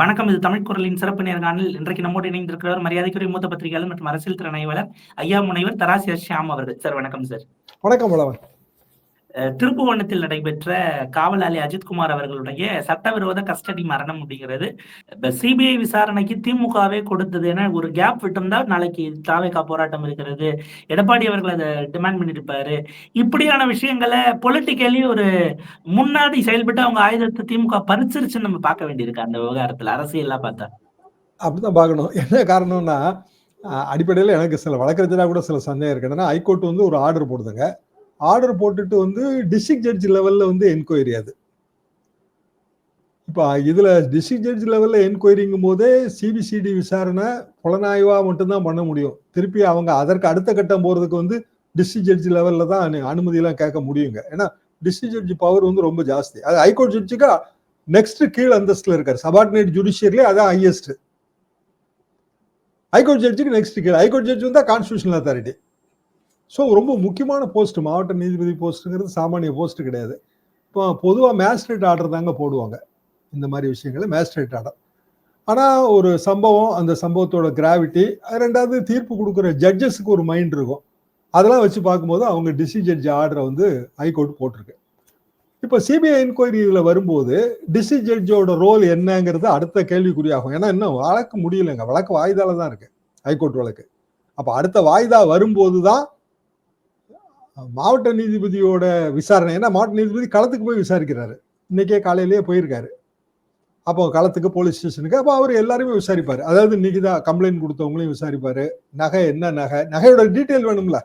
வணக்கம். இது தமிழ் குரலின் சிறப்பு நேர்காணல். இன்றைக்கு நம்மோடு இணைந்திருக்கிறவர் மரியாதைக்குரிய மூத்த பத்திரிகையாளர் மற்றும் அரசியல் திறன் ஐயா முனைவர் தராசி ஷியாம் அவர்கள். சார் வணக்கம் சார். வணக்கம் வளவன். திருப்புவனத்தில் நடைபெற்ற காவலாளி அஜித்குமார் அவர்களுடைய சட்டவிரோத கஸ்டடி மரணம் அப்படிங்கிறது. சிபிஐ விசாரணைக்கு திமுகவே கொடுத்தது ஏன்னா ஒரு கேப் விட்டிருந்தா நாளைக்கு தாவேகா போராட்டம் இருக்கிறது. எடப்பாடி அவர்கள் அதை டிமாண்ட் பண்ணியிருப்பாரு. இப்படியான விஷயங்களை பொலிட்டிக்கலி ஒரு முன்னாடி செயல்பட்டு அவங்க ஆயுதத்தை திமுக பறிச்சிருச்சுன்னு நம்ம பார்க்க வேண்டியிருக்கு. அந்த விவகாரத்தில் அரசியல்லாம் பார்த்தா. அப்படிதான் பார்க்கணும். என்ன காரணம்னா அடிப்படையில் எனக்கு சில வழக்கறிஞராக கூட சில சந்தேகம் இருக்கு. என்னன்னா ஹைகோர்ட் வந்து ஒரு ஆர்டர் போடுதுங்க. ஆர்டர் போட்டுட்டு வந்து டிஸ்ட்ரிக்ட் ஜட்ஜ் லெவலில் வந்து என்கொயரி அது. இப்போ இதில் டிஸ்ட்ரிக்ட் ஜட்ஜ் லெவலில் என்கொயரிங்கும் போதே சிபிசிடி விசாரணை புலனாய்வாக மட்டும்தான் பண்ண முடியும். திருப்பி அவங்க அதற்கு அடுத்த கட்டம் போகிறதுக்கு வந்து டிஸ்ட்ரிக்ட் ஜட்ஜ் லெவலில் தான் அனுமதியெல்லாம் கேட்க முடியுங்க. ஏன்னா டிஸ்ட்ரிக்ட் ஜட்ஜ் பவர் வந்து ரொம்ப ஜாஸ்தி. அது ஹைகோர்ட் ஜட்ஜுக்கு நெக்ஸ்ட் கீழ் அந்தஸ்தில் இருக்கார். சபார்டினேட் ஜுடிஷியர்லேயே அதான் ஹையஸ்ட் ஹைகோர்ட் ஜட்ஜுக்கு நெக்ஸ்ட் கீழ். ஹைகோர்ட் ஜட்ஜ் வந்து கான்ஸ்டியூஷனல் அத்தாரிட்டி ஸோ ரொம்ப முக்கியமான போஸ்ட் மாவட்ட நீதிபதி போஸ்ட்டுங்கிறது சாமானிய போஸ்ட் கிடையாது. இப்போ பொதுவாக மேஜிஸ்ட்ரேட் ஆர்டர் தாங்க போடுவாங்க. இந்த மாதிரி விஷயங்களை மேஜிஸ்ட்ரேட் ஆர்டர் ஆனால் ஒரு சம்பவம் அந்த சம்பவத்தோட கிராவிட்டி ரெண்டாவது தீர்ப்பு கொடுக்குற ஜட்ஜஸுக்கு ஒரு மைண்ட் இருக்கும். அதெல்லாம் வச்சு பார்க்கும்போது அவங்க டிசி ஜட்ஜ் ஆர்டரை வந்து ஹைகோர்ட் போட்டிருக்கு. இப்போ சிபிஐ என்கொயரி இதில் வரும்போது டிசி ஜட்ஜோட ரோல் என்னங்கிறது அடுத்த கேள்விக்குறியாகும். ஏன்னா இன்னும் வழக்கு முடியலைங்க. வழக்கு வாய்தால தான் இருக்கு. ஹைகோர்ட் வழக்கு. அப்போ அடுத்த வாய்தா வரும்போது தான் மாவட்ட நீதிபதியோட விசாரணை ஏன்னா மாவட்ட நீதிபதி களத்துக்கு போய் விசாரிக்கிறாரு. இன்னைக்கே காலையிலேயே போயிருக்காரு. அப்போ களத்துக்கு போலீஸ் ஸ்டேஷனுக்கு அப்போ அவர் எல்லாருமே விசாரிப்பார். அதாவது இன்னைக்கு தான் கம்ப்ளைண்ட் கொடுத்தவங்களையும் விசாரிப்பார். நகை என்ன நகை? நகையோட டீட்டெயில் வேணும்ல.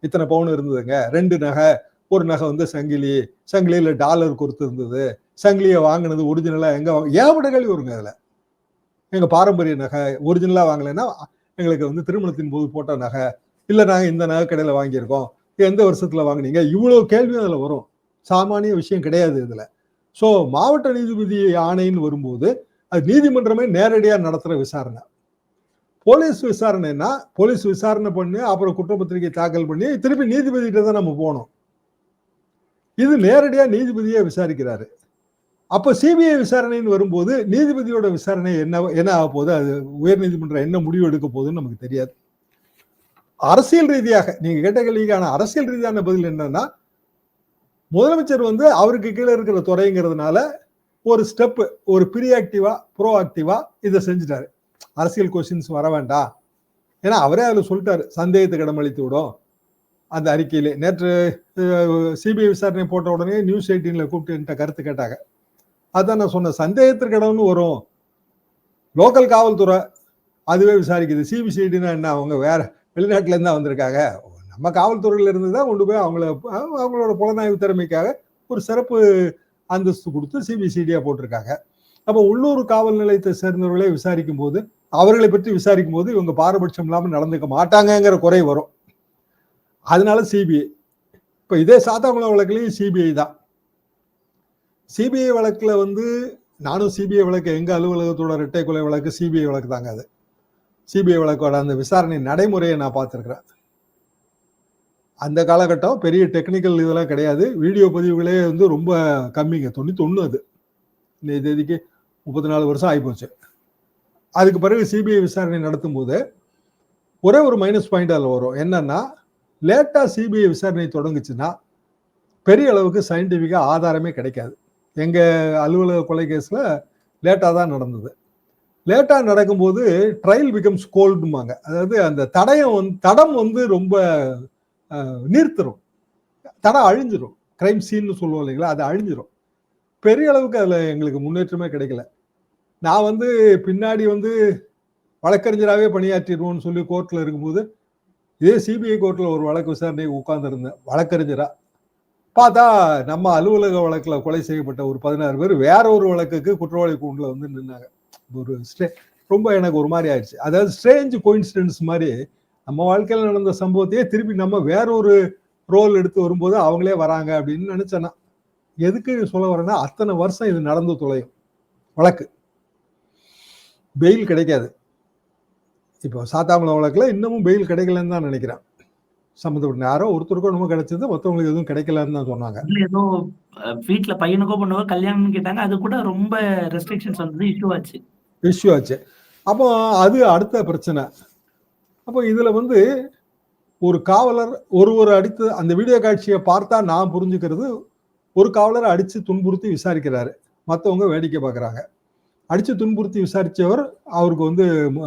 இத்தனை பவுன் இருந்ததுங்க. ரெண்டு நகை ஒரு நகை வந்து சங்கிலி. சங்கிலியில் டாலர் கொடுத்து இருந்தது. சங்கிலியை வாங்கினது ஒரிஜினலாக எங்கே வாங்க- ஏகப்பட்ட கேள்வி வருங்க அதில்? எங்கள் பாரம்பரிய நகை ஒரிஜினலாக வாங்கலைன்னா எங்களுக்கு வந்து திருமணத்தின் போது போட்ட நகை. இல்லை நாங்கள் இந்த நகை கடையில் வாங்கியிருக்கோம். எந்த வருஷத்துல வாங்குனீங்க? இவ்வளவு கேள்வியும் அதுல வரும். சாமானிய விஷயம் கிடையாது இதுல. ஸோ மாவட்ட நீதிபதி ஆணைன்னு வரும்போது அது நீதிமன்றமே நேரடியாக நடத்துகிற விசாரணை. போலீஸ் விசாரணைன்னா போலீஸ் விசாரணை பண்ணி அப்புறம் குற்றப்பத்திரிகை தாக்கல் பண்ணி திருப்பி நீதிபதிகிட்ட தான் நம்ம போகணும். இது நேரடியா நீதிபதியே விசாரிக்கிறாரு. அப்போ சிபிஐ விசாரணைன்னு வரும்போது நீதிபதியோட விசாரணை என்ன என்ன ஆக போகுது? அது உயர் நீதிமன்றம் என்ன முடிவு எடுக்க போகுதுன்னு நமக்கு தெரியாது. அரசியல் ரீதியாக நீங்க கேட்ட கேள்விக்கான அரசியல் ரீதியான பதில் என்னன்னா முதலமைச்சர் வந்து அவருக்கு கீழே இருக்கிற துறைங்கிறதுனால ஒரு ஸ்டெப் ஒரு ப்ரீஆக்டிவா ப்ரோ ஆக்டிவா இதை செஞ்சுட்டாரு. அரசியல் கொஸ்டின்ஸ் வர வேண்டாம். ஏன்னா அவரே அதில் சொல்லிட்டாரு சந்தேகத்துக்கு இடமளித்து விடும். அந்த அறிக்கையிலே நேற்று சிபிஐ விசாரணை போட்ட உடனே நியூஸ் எயிட்டீன்ல கூப்பிட்டு என்கிட்ட கருத்து கேட்டாங்க. அதான் நான் சொன்னேன் சந்தேகத்திற்கு இடம்னு வரும். லோக்கல் காவல்துறை அதுவே விசாரிக்குது. சிபிசிஐடினா என்ன அவங்க வேற வெளிநாட்டிலிருந்து தான் வந்திருக்காங்க. நம்ம காவல்துறையில இருந்து தான் கொண்டு போய் அவங்கள அவங்களோட புலனாய்வு திறமைக்காக ஒரு சிறப்பு அந்தஸ்து கொடுத்து சிபிசிடியா போட்டிருக்காங்க. அப்போ உள்ளூர் காவல் நிலையத்தை சேர்ந்தவர்களே விசாரிக்கும் போது அவர்களை பற்றி விசாரிக்கும் போது இவங்க பாரபட்சம் இல்லாமல் நடந்துக்க மாட்டாங்கங்கிற குறை வரும். அதனால சிபிஐ இப்போ இதே சாத்தாங்குளம் வழக்குலையும் சிபிஐ தான். சிபிஐ வழக்குல வந்து நானும் சிபிஐ வழக்கு எங்க அலுவலகத்தோட இரட்டை கொலை வழக்கு சிபிஐ வழக்கு தாங்க அது. சிபிஐ வழக்கோட அந்த விசாரணை நடைமுறையை நான் பார்த்துருக்குறேன். அந்த காலகட்டம் பெரிய டெக்னிக்கல் இதெல்லாம் கிடையாது. வீடியோ பதிவுகளே வந்து ரொம்ப கம்மிங்க. தொண்ணூத்தொன்று அது. இந்த தேதிக்கு முப்பத்தி நாலு வருஷம் ஆகிப்போச்சு அதுக்கு பிறகு சிபிஐ விசாரணை நடத்தும் போது ஒரே ஒரு மைனஸ் பாயிண்ட் அதில் வரும். என்னன்னா லேட்டாக சிபிஐ விசாரணை தொடங்குச்சுன்னா பெரிய அளவுக்கு சயின்டிஃபிக்காக ஆதாரமே கிடைக்காது. எங்கள் அலுவலக கொலை கேஸில் லேட்டாக தான் நடந்தது. லேட்டாக நடக்கும்போது ட்ரையல் பிகம்ஸ் கோல்டுமாங்க அதாவது அந்த தடயம் வந்து தடம் வந்து ரொம்ப அஹ், நீர்த்துரும். தடம் அழிஞ்சிரும். கிரைம் சீன்னு சொல்லுவோம் இல்லைங்களா? அது அழிஞ்சிரும். பெரிய அளவுக்கு அதில் எங்களுக்கு முன்னேற்றமே கிடைக்கல. நான் வந்து பின்னாடி வந்து வழக்கறிஞராகவே பணியாற்றிடுவோம்னு சொல்லி கோர்ட்டில் இருக்கும்போது இதே சிபிஐ கோர்ட்டில் ஒரு வழக்கு விசாரணை உட்காந்துருந்தேன் வழக்கறிஞராக பார்த்தா நம்ம அலுவலக வழக்கில் கொலை செய்யப்பட்ட ஒரு பதினாறு பேர் வேற ஒரு வழக்குக்கு குற்றவாளி கூண்டில் வந்து நின்னாங்க. ஒரு ஸ்ட்ரே ரொம்ப எனக்கு ஒரு மாதிரி ஆயிடுச்சு. அதாவது ஸ்ட்ரேஞ்ச் கோயின்சிடென்ஸ் மாதிரி நம்ம வாழ்க்கையில் நடந்த சம்பவத்தையே திருப்பி நம்ம வேற ஒரு ரோல் எடுத்து வரும்போது அவங்களே வராங்க அப்படின்னு நினைச்சேன்னா எதுக்கு சொல்ல வரேன்னா அத்தனை வருஷம் இது நடந்து தொலையும். வழக்கு. பெயில் கிடைக்காது. இப்போ சாத்தாங்குளம் வழக்குல இன்னமும் பெயில் கிடைக்கலன்னு தான் நினைக்கிறேன். சம்மந்தப்பட்ட யாரோ ஒருத்தருக்கோ நம்ம கிடைச்சது மற்றவங்களுக்கு எதுவும் கிடைக்கலன்னு தான் சொன்னாங்க. ஏதோ வீட்டில் பையனுக்கோ பொண்ணுக்கோ கல்யாணம்னு கேட்டாங்க அது கூட ரொம்ப ரெஸ்ட்ரிக்ஷன்ஸ் வந்தது இஷ்யூ ஆச்சு. இஷ்யூ ஆச்சு. அப்போ அது அடுத்த பிரச்சனை. அப்போ இதில் வந்து ஒரு காவலர் ஒருவர் அடித்து அந்த வீடியோ காட்சியை பார்த்தா நான் புரிஞ்சுக்கிறது ஒரு காவலரை அடித்து துன்புறுத்தி விசாரிக்கிறாரு. மற்றவங்க வேடிக்கை பார்க்குறாங்க. அடித்து துன்புறுத்தி விசாரித்தவர் அவருக்கு வந்து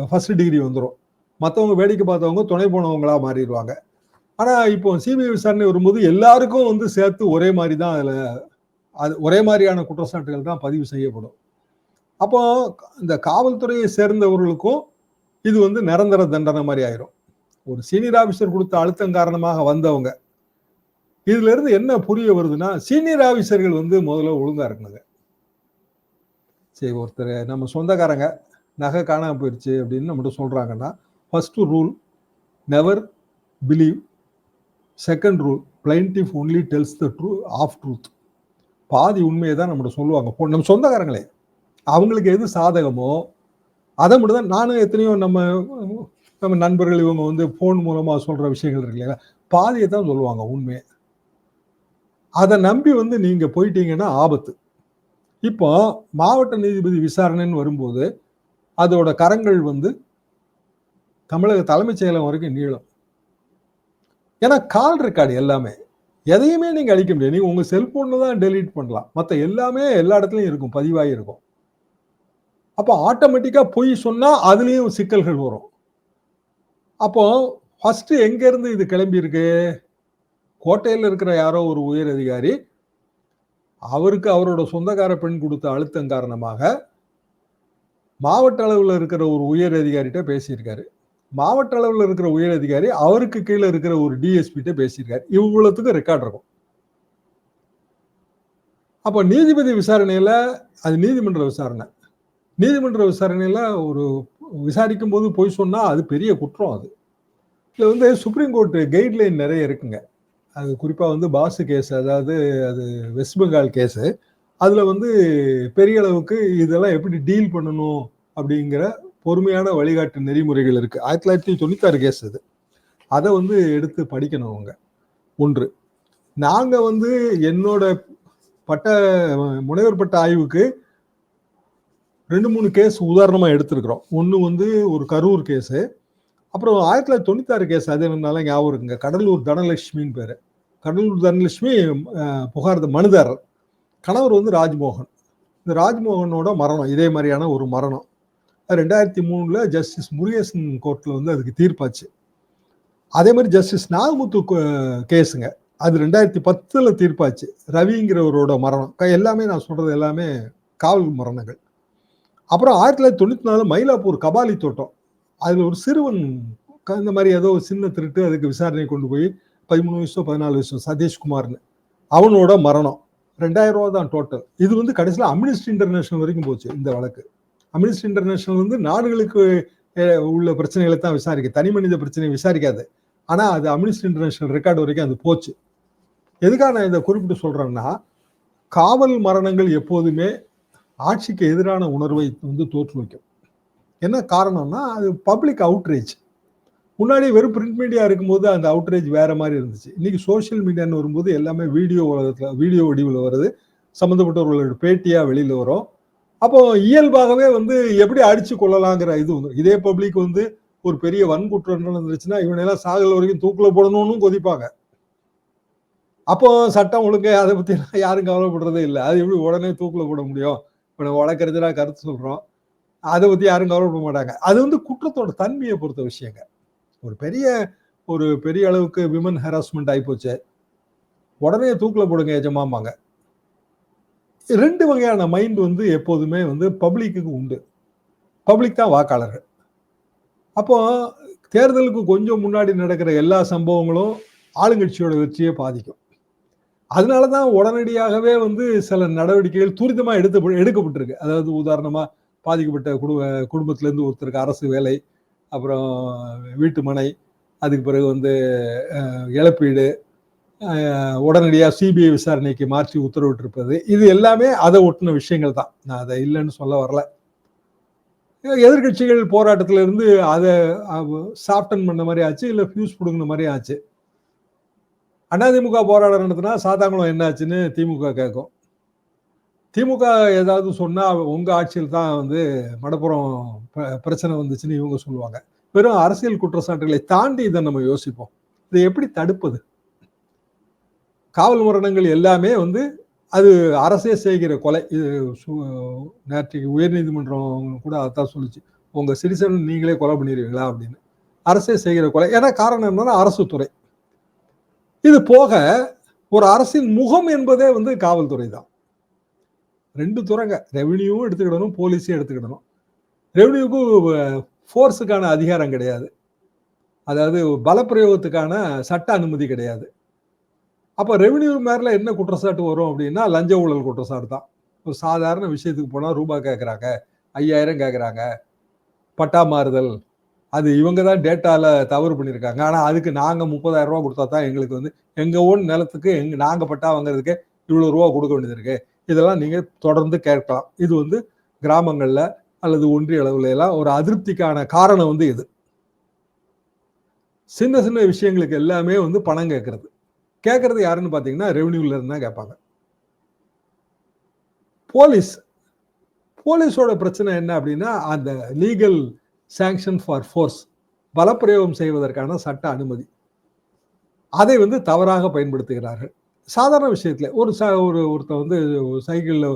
ஃபர்ஸ்ட் டிகிரி வந்துடும் மற்றவங்க வேடிக்கை பார்த்தவங்க துணை போனவங்களா மாறிடுவாங்க. ஆனால் இப்போ சிபிஐ விசாரணை வரும்போது எல்லாருக்கும் வந்து சேர்த்து ஒரே மாதிரி தான் அதில் அது ஒரே மாதிரியான குற்றச்சாட்டுகள் தான் பதிவு செய்யப்படும். அப்போ இந்த காவல்துறையை சேர்ந்தவர்களுக்கும் இது வந்து நிரந்தர தண்டனை மாதிரி ஆயிரும். ஒரு சீனியர் ஆஃபீஸர் கொடுத்த அழுத்தம் காரணமாக வந்தவங்க இதுல இருந்து என்ன புரிய வருதுன்னா சீனியர் ஆபீசர்கள் வந்து முதல்ல ஒழுங்கா இருக்கணுங்க. சரி ஒருத்தர் நம்ம சொந்தக்காரங்க நகை காணாமல் போயிடுச்சு அப்படின்னு நம்மகிட்ட சொல்கிறாங்கன்னா first rule never believe second rule plaintiff only tells the true of truth பாதி உண்மையை தான் நம்மகிட்ட சொல்லுவாங்க. நம்ம சொந்தக்காரங்களே அவங்களுக்கு எது சாதகமோ அதை மட்டும் தான் நானும் எத்தனையோ நம்ம நம்ம நண்பர்கள் இவங்க வந்து ஃபோன் மூலமாக சொல்கிற விஷயங்கள் இருக்கு இல்லையா? பாதியை தான் சொல்லுவாங்க உண்மையை. அதை நம்பி வந்து நீங்கள் போயிட்டீங்கன்னா ஆபத்து. இப்போ மாவட்ட நீதிபதி விசாரணைன்னு வரும்போது அதோட கரங்கள் வந்து தமிழக தலைமைச் செயலகம் வரைக்கும் நீளும். ஏன்னா கால் ரெக்கார்டு எல்லாமே. எதையுமே நீங்கள் அழிக்க முடியாது. நீங்கள் உங்கள் செல்ஃபோனில் தான் டெலீட் பண்ணலாம். மற்ற எல்லாமே எல்லா இடத்துலையும் இருக்கும் பதிவாகி இருக்கும். அப்போ ஆட்டோமேட்டிக்காக பொய் சொன்னால் அதுலேயும் சிக்கல்கள் வரும். அப்போ ஃபஸ்ட்டு எங்கேருந்து இது கிளம்பியிருக்கு கோட்டையில் இருக்கிற யாரோ ஒரு உயர் அதிகாரி அவருக்கு அவரோட சொந்தக்கார பெண் கொடுத்த அழுத்தம் காரணமாக மாவட்ட அளவில் இருக்கிற ஒரு உயர் அதிகாரிகிட்ட பேசியிருக்காரு. மாவட்ட அளவில் இருக்கிற உயர் அதிகாரி அவருக்கு கீழே இருக்கிற ஒரு டிஎஸ்பிகிட்ட பேசியிருக்காரு. இவ்வளோத்துக்கும் ரெக்கார்ட் இருக்கும். அப்போ நீதிபதி விசாரணையில் அது நீதிமன்ற விசாரணை. நீதிமன்ற விசாரணையில் ஒரு விசாரிக்கும் போது போய் சொன்னால் அது பெரிய குற்றம் அது. இதில் வந்து சுப்ரீம் கோர்ட் கைட்லைன் நிறைய இருக்குங்க. அது குறிப்பாக வந்து பாசு கேஸ் அதாவது அது வெஸ்ட் பெங்கால் கேஸு. அதில் வந்து பெரிய அளவுக்கு இதெல்லாம் எப்படி டீல் பண்ணணும் அப்படிங்கிற பொறுமையான வழிகாட்டு நெறிமுறைகள் இருக்குது ஆயிரத்தி தொள்ளாயிரத்தி தொண்ணூத்தாறு கேஸ் அது அதை வந்து எடுத்து படிக்கணும் அவங்க. ஒன்று நாங்கள் வந்து என்னோட பட்ட முனைவர் பட்ட ஆய்வுக்கு ரெண்டு மூணு கேஸ் உதாரணமாக எடுத்திருக்கிறோம். ஒன்று வந்து ஒரு கரூர் கேஸு அப்புறம் ஆயிரத்தி தொள்ளாயிரத்தி தொண்ணூத்தாறு கேஸ் அது இருந்தாலும் ஞாபகம் இருக்குங்க. கடலூர் தனலட்சுமின்னு பேர். கடலூர் தனலட்சுமி புகார் மனுதாரர். கணவர் வந்து ராஜ்மோகன். இந்த ராஜ்மோகனோட மரணம் இதே மாதிரியான ஒரு மரணம். ரெண்டாயிரத்தி மூணில் ஜஸ்டிஸ் முருகேசன் கோர்ட்டில் வந்து அதுக்கு தீர்ப்பாச்சு. அதே மாதிரி ஜஸ்டிஸ் நாகமுத்து கோ- கேஸுங்க அது ரெண்டாயிரத்தி பத்தில் தீர்ப்பாச்சு. ரவிங்கிறவரோட மரணம். எல்லாமே நான் சொல்கிறது எல்லாமே காவல் மரணங்கள். அப்புறம் ஆயிரத்தி தொள்ளாயிரத்தி தொண்ணூற்றி நாலு மயிலாப்பூர் கபாலி தோட்டம். அதில் ஒரு சிறுவன் இந்த மாதிரி ஏதோ ஒரு சின்ன திருட்டு அதுக்கு விசாரணை கொண்டு போய் பதிமூணு வயசோ பதினாலு வயசோ சதீஷ்குமார்னு அவனோட மரணம். ரெண்டாயிரம் ரூபா தான் டோட்டல் இது வந்து கடைசியில் அம்யூனிஸ்ட் இன்டர்நேஷனல் வரைக்கும் போச்சு இந்த வழக்கு. அம்னிஸ்டி இன்டர்நேஷனல் வந்து நாடுகளுக்கு உள்ள பிரச்சனைகளை தான் விசாரிக்க தனி மனித பிரச்சனையை விசாரிக்காது. ஆனால் அது அம்னிஸ்டி இன்டர்நேஷனல் ரெக்கார்டு வரைக்கும் அது போச்சு. எதுக்காக நான் இதை குறிப்பிட்டு சொல்கிறேன்னா காவல் மரணங்கள் எப்போதுமே ஆட்சிக்கு எதிரான உணர்வை வந்து தோற்றுவிக்கும் என்ன காரணம்னா அது பப்ளிக் அவுட்ரேஜ் முன்னாடி வெறும் பிரிண்ட் மீடியா இருக்கும்போது அந்த அவுட்ரேஜ் வேற மாதிரி இருந்துச்சு. இன்னைக்கு சோஷியல் மீடியான்னு வரும்போது எல்லாமே வீடியோ உலகத்தில் வீடியோ வடிவில் வருது. சம்மந்தப்பட்டவர்களோட பேட்டியாக வெளியில் வரும். அப்போ இயல்பாகவே வந்து எப்படி அடிச்சு கொள்ளலாங்கிற இது வந்து இதே பப்ளிக் வந்து ஒரு பெரிய வன்குற்றம் நடந்துருச்சுன்னா இவனெல்லாம் சாகல் வரைக்கும் தூக்குல போடணும்னு கொதிப்பாங்க. அப்போ சட்டம் ஒழுங்கு அதை பற்றிலாம் யாரும் கவலைப்படுறதே இல்லை. அது எப்படி உடனே தூக்கில் போட முடியும்? இப்போ நம்ம வழக்கறிஞரா கருத்து சொல்கிறோம் அதை பற்றி யாரும் கவலைப்பட மாட்டாங்க. அது வந்து குற்றத்தோட தன்மையை பொறுத்த விஷயங்க. ஒரு பெரிய ஒரு பெரிய அளவுக்கு விமன் ஹராஸ்மெண்ட் ஆகிப்போச்சு உடனே தூக்கில் போடுங்க எஜமாம்பாங்க ரெண்டு வகையான மைண்ட் வந்து எப்போதுமே வந்து பப்ளிக்கு உண்டு. பப்ளிக் தான் வாக்காளர்கள். அப்போ தேர்தலுக்கு கொஞ்சம் முன்னாடி நடக்கிற எல்லா சம்பவங்களும் ஆளுங்கட்சியோட வெற்றியை பாதிக்கும். அதனால தான் உடனடியாகவே வந்து சில நடவடிக்கைகள் துரிதமாக எடுத்து எடுக்கப்பட்டிருக்கு. அதாவது உதாரணமாக பாதிக்கப்பட்ட குடும்ப குடும்பத்திலேருந்து ஒருத்தருக்கு அரசு வேலை அப்புறம் வீட்டு மனை அதுக்கு பிறகு வந்து இழப்பீடு உடனடியாக சிபிஐ விசாரணைக்கு மாற்றி உத்தரவிட்டிருப்பது. இது எல்லாமே அதை ஒட்டின விஷயங்கள் தான். நான் அதை இல்லைன்னு சொல்ல வரல. எதிர்கட்சிகள் போராட்டத்திலிருந்து அதை சாஃப்டன் பண்ண மாதிரி ஆச்சு இல்லை ஃபியூஸ் பிடுங்கின மாதிரி ஆச்சு. அதிமுக போராட்டம் நடத்தினா சாத்தாங்குளம் என்னாச்சுன்னு திமுக கேட்கும் திமுக ஏதாவது சொன்னால் உங்கள் ஆட்சியில் தான் வந்து மடப்புறம் பிரச்சனை வந்துச்சுன்னு இவங்க சொல்லுவாங்க. வெறும் அரசியல் குற்றச்சாட்டுகளை தாண்டி இதை நம்ம யோசிப்போம். இதை எப்படி தடுப்பது? காவல் மரணங்கள் எல்லாமே வந்து அது அரசே செய்கிற கொலை. இது சு- நேற்றைக்கு உயர்நீதிமன்றம் கூட அதான் சொல்லுச்சு. உங்கள் சிட்டிசன் நீங்களே கொலை பண்ணிடுவீங்களா அப்படின்னு. அரசே செய்கிற கொலை. ஏன்னா காரணம் என்னன்னா அரசு துறை. இது போக ஒரு அரசின் முகம் என்பதே வந்து காவல்துறை தான். ரெண்டு துறைங்க. ரெவென்யூவும் எடுத்துக்கிடணும் போலீஸையும் எடுத்துக்கிடணும். ரெவென்யூக்கு ஃபோர்ஸுக்கான அதிகாரம் கிடையாது. அதாவது பலப்பிரயோகத்துக்கான சட்ட அனுமதி கிடையாது. அப்போ ரெவென்யூ மேலே என்ன குற்றச்சாட்டு வரும் அப்படின்னா லஞ்ச ஊழல் குற்றச்சாட்டு தான். ஒரு சாதாரண விஷயத்துக்கு போனால் ரூபாய் கேட்குறாங்க ஐயாயிரம் கேட்குறாங்க பட்டா மாறுதல் அது இவங்க தான் டேட்டால தவறு பண்ணியிருக்காங்க. ஆனால் அதுக்கு நாங்கள் முப்பதாயிரம் ரூபா கொடுத்தா தான் எங்களுக்கு வந்து எங்கள் ஓன் நிலத்துக்கு எங்க நாங்கள் பட்டா வாங்குறதுக்கு இவ்வளோ ரூபா கொடுக்க வேண்டியது இருக்குது இதெல்லாம் நீங்கள் தொடர்ந்து கேட்கலாம். இது வந்து கிராமங்களில் அல்லது ஒன்றிய அளவுல எல்லாம் ஒரு அதிருப்திக்கான காரணம் வந்து இது. சின்ன சின்ன விஷயங்களுக்கு எல்லாமே வந்து பணம் கேட்கறது. கேட்கறது யாருன்னு பார்த்தீங்கன்னா ரெவன்யூல இருந்து தான் கேட்பாங்க. போலீஸ். போலீஸோட பிரச்சனை என்ன அப்படின்னா அந்த லீகல் சாங்ஷன் ஃபார் ஃபோர்ஸ் பலப்பிரயோகம் செய்வதற்கான சட்ட அனுமதி. அதை வந்து தவறாக பயன்படுத்துகிறார்கள். சாதாரண விஷயத்தில் ஒரு ச ஒரு ஒருத்தன் வந்து சைக்கிளில்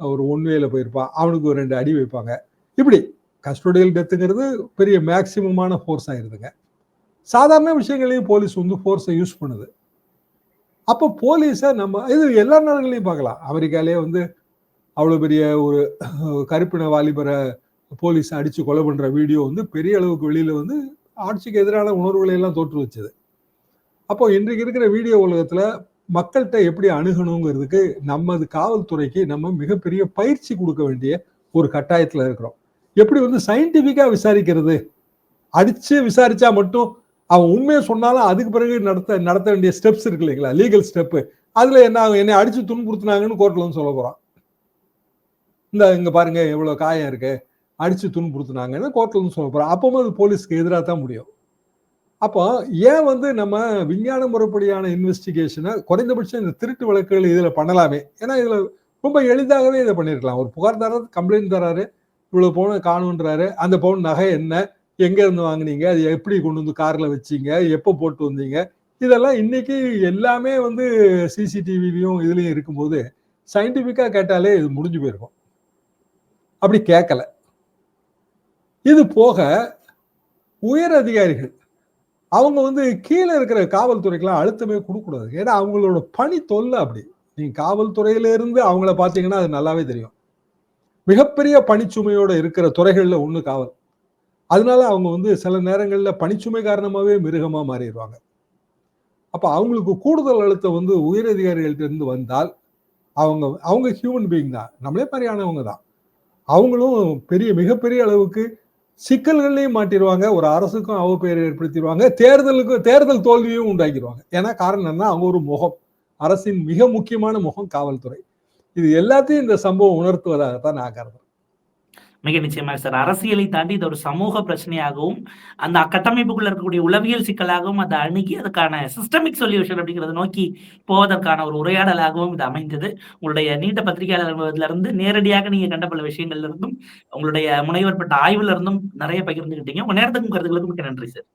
ஒரு ஒன்வேயில் போயிருப்பான் அவனுக்கு ஒரு ரெண்டு அடி வைப்பாங்க. இப்படி கஸ்டோடியல் டெத்துங்கிறது பெரிய மேக்சிமமான ஃபோர்ஸ் ஆகிருதுங்க சாதாரண விஷயங்களையும் போலீஸ் வந்து ஃபோர்ஸை யூஸ் பண்ணுது. அப்போ போலீஸை நம்ம இது எல்லா நாடுகளையும் பார்க்கலாம். அமெரிக்காலே வந்து அவ்வளோ பெரிய ஒரு கருப்பின வாலிபரை போலீஸ் அடித்து கொலை பண்ணுற வீடியோ வந்து பெரிய அளவுக்கு வெளியில் வந்து ஆட்சிக்கு எதிரான உணர்வுகளை எல்லாம் தோற்று வச்சது. அப்போ இன்றைக்கு இருக்கிற வீடியோ உலகத்தில் மக்கள்கிட்ட எப்படி அணுகணுங்கிறதுக்கு நமது காவல்துறைக்கு நம்ம மிகப்பெரிய பயிற்சி கொடுக்க வேண்டிய ஒரு கட்டாயத்தில் இருக்கிறோம். எப்படி வந்து சயின்டிஃபிக்காக விசாரிக்கிறது? அடிச்சு விசாரிச்சா மட்டும் அவன் உண்மையை சொன்னாலும் அதுக்கு பிறகு நடத்த நடத்த வேண்டிய ஸ்டெப்ஸ் இருக்கு இல்லைங்களா? லீகல் ஸ்டெப்பு அதில் என்ன ஆகும்? என்னை அடித்து துன்புறுத்தினாங்கன்னு கோர்ட்டில் வந்து சொல்ல போகிறான் இந்த இங்கே பாருங்க எவ்வளோ காயம் இருக்குது அடித்து துன்புறுத்துனாங்கன்னு கோர்ட்டில் வந்து சொல்ல போகிறோம் அப்பவும் அது போலீஸ்க்கு எதிராக தான் முடியும். அப்போ ஏன் வந்து நம்ம விஞ்ஞான முறைப்படியான இன்வெஸ்டிகேஷனை குறைந்தபட்சம் இந்த திருட்டு வழக்குகள் இதில் பண்ணலாமே? ஏன்னா இதில் ரொம்ப எளிதாகவே இதை பண்ணியிருக்கலாம் ஒரு புகார்தாரர் கம்ப்ளைண்ட் தராரு இவ்வளோ பவுன் காணுன்றாரு அந்த பவுன் நகை என்ன எங்கேருந்து வாங்குனீங்க அது எப்படி கொண்டு வந்து காரில் வச்சீங்க எப்போ போட்டு வந்தீங்க இதெல்லாம் இன்னைக்கு எல்லாமே வந்து சிசிடிவிலையும் இதுலேயும் இருக்கும்போது சயின்டிஃபிக்காக கேட்டாலே இது முடிஞ்சு போயிருக்கும். அப்படி கேட்கல. இது போக உயர் அதிகாரிகள் அவங்க வந்து கீழே இருக்கிற காவல்துறைக்கெல்லாம் அழுத்தமே கொடுக்கக்கூடாது. ஏன்னா அவங்களோட பணி தொல்லை அப்படி. நீங்க காவல்துறையில இருந்து அவங்கள பார்த்தீங்கன்னா அது நல்லாவே தெரியும். மிகப்பெரிய பணிச்சுமையோட இருக்கிற துறைகளில் ஒன்று காவல். அதனால அவங்க வந்து சில நேரங்களில் பணிச்சுமை காரணமாகவே மிருகமாக மாறிடுவாங்க. அப்போ அவங்களுக்கு கூடுதல் அழுத்தம் வந்து உயர் இருந்து வந்தால் அவங்க அவங்க ஹியூமன் பீயிங் தான். நம்மளே மாதிரியானவங்க தான். அவங்களும் பெரிய மிகப்பெரிய அளவுக்கு சிக்கல்கள்லையும் மாட்டிடுவாங்க ஒரு அரசுக்கும் அவப்பெயர் ஏற்படுத்திடுவாங்க தேர்தலுக்கும் தேர்தல் தோல்வியும் உண்டாக்கிடுவாங்க ஏன்னா காரணம் என்ன அவங்க ஒரு முகம். அரசின் மிக முக்கியமான முகம் காவல்துறை. இது எல்லாத்தையும் இந்த சம்பவம் உணர்த்துவதாகத்தான் நான் கருதுறேன். மிக நிச்சயமாக சார். அரசியலை தாண்டி இது ஒரு சமூக பிரச்சனையாகவும் அந்த கட்டமைப்புக்குள்ள இருக்கக்கூடிய உளவியல் சிக்கலாகவும் அதை அணுகி அதுக்கான சிஸ்டமிக் சொல்யூஷன் அப்படிங்கறத நோக்கி போவதற்கான ஒரு உரையாடலாகவும் இது அமைந்தது. உங்களுடைய நீண்ட பத்திரிகையாளர்ல இருந்து நேரடியாக நீங்க கண்ட பல விஷயங்கள்ல இருந்தும் உங்களுடைய முனைவர் பட்ட ஆய்வுல இருந்தும் நிறைய பகிர்ந்துகிட்டீங்க. உங்க நேரத்துக்கும் கருத்துக்களுக்கும் மிக்க நன்றி சார்.